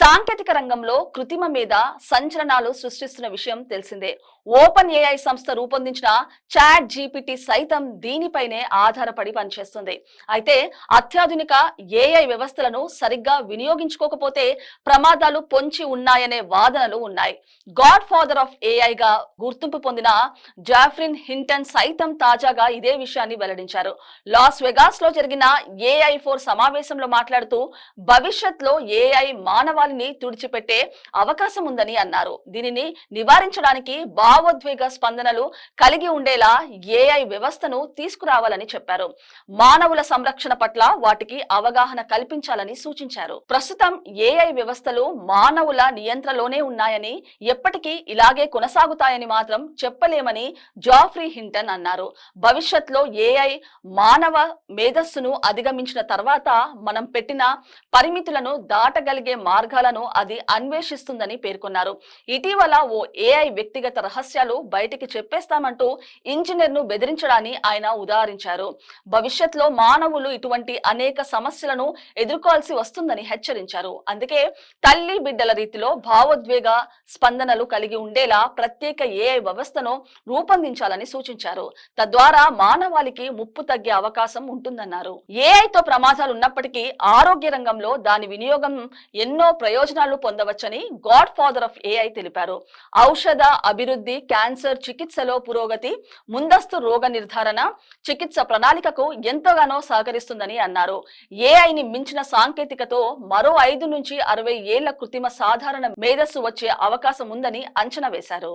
సాంకేతిక రంగంలో కృత్రిమ మీద సంచలనాలు సృష్టిస్తున్న విషయం తెలిసిందే. ఓపెన్ ఏఐ సంస్థ రూపొందించిన చాట్ జీపీటీ సైతం దీనిపైనే ఆధారపడి పనిచేస్తుంది. అయితే అత్యాధునిక ఏఐ వ్యవస్థలను సరిగ్గా వినియోగించుకోకపోతే ప్రమాదాలు పొంచి ఉన్నాయనే వాదనలు ఉన్నాయి. గాడ్ ఫాదర్ ఆఫ్ ఏఐగా గుర్తింపు పొందిన జాఫ్రిన్ హింటన్ సైతం తాజాగా ఇదే విషయాన్ని వెల్లడించారు. లాస్ వెగాస్లో జరిగిన ఏఐ ఫోర్ సమావేశంలో మాట్లాడుతూ భవిష్యత్లో ఏఐ మానవ భావాల్ని తుడిచిపెట్టే అవకాశం ఉందని అన్నారు. దీనిని నివారించడానికి భావోద్వేగ స్పందనలు కలిగి ఉండేలా ఏఐ వ్యవస్థను తీసుకురావాలని చెప్పారు. మానవుల సంరక్షణ పట్ల వాటికి అవగాహన కల్పించాలని సూచించారు. ప్రస్తుతం ఏఐ వ్యవస్థలు మానవుల నియంత్రణలోనే ఉన్నాయని ఎప్పటికీ ఇలాగే కొనసాగుతాయని మాత్రం చెప్పలేమని జాఫ్రీ హింటన్ అన్నారు. భవిష్యత్తులో ఏఐ మానవ మేధస్సును అధిగమించిన తర్వాత మనం పెట్టిన పరిమితులను దాటగలిగే మార్గాలను అది అన్వేషిస్తుందని పేర్కొన్నారు. ఇటీవల ఓ ఏఐ వ్యక్తిగత రహస్యాలు బయటికి చెప్పేస్తామంటూ ఇంజనీర్ను బెదిరించడాన్ని ఆయన ఉదాహరించారు. భవిష్యత్తులో మానవులు ఇటువంటి అనేక సమస్యలను ఎదుర్కోవాల్సి వస్తుందని హెచ్చరించారు. అందుకే తల్లి బిడ్డల రీతిలో భావోద్వేగ స్పందనలు కలిగి ఉండేలా ప్రత్యేక ఏఐ వ్యవస్థను రూపొందించాలని సూచించారు. తద్వారా మానవాళికి ముప్పు తగ్గే అవకాశం ఉంటుందన్నారు. ఏఐతో ప్రమాదాలు ఉన్నప్పటికీ ఆరోగ్య రంగంలో దాని వినియోగం ఎన్నో ప్రయోజనాలు పొందవచ్చని గాడ్ ఫాదర్ ఆఫ్ ఏఐ తెలిపారు. ఔషధ అభివృద్ధి క్యాన్సర్ చికిత్సలో పురోగతి ముందస్తు రోగ నిర్ధారణ చికిత్స ప్రణాళికకు ఎంతగానో సహకరిస్తుందని అన్నారు. ఏఐని మించిన సాంకేతికతో మరో ఐదు నుంచి అరవై ఏళ్ళ కృత్రిమ సాధారణ మేధస్సు వచ్చే అవకాశం ఉందని అంచనా వేశారు.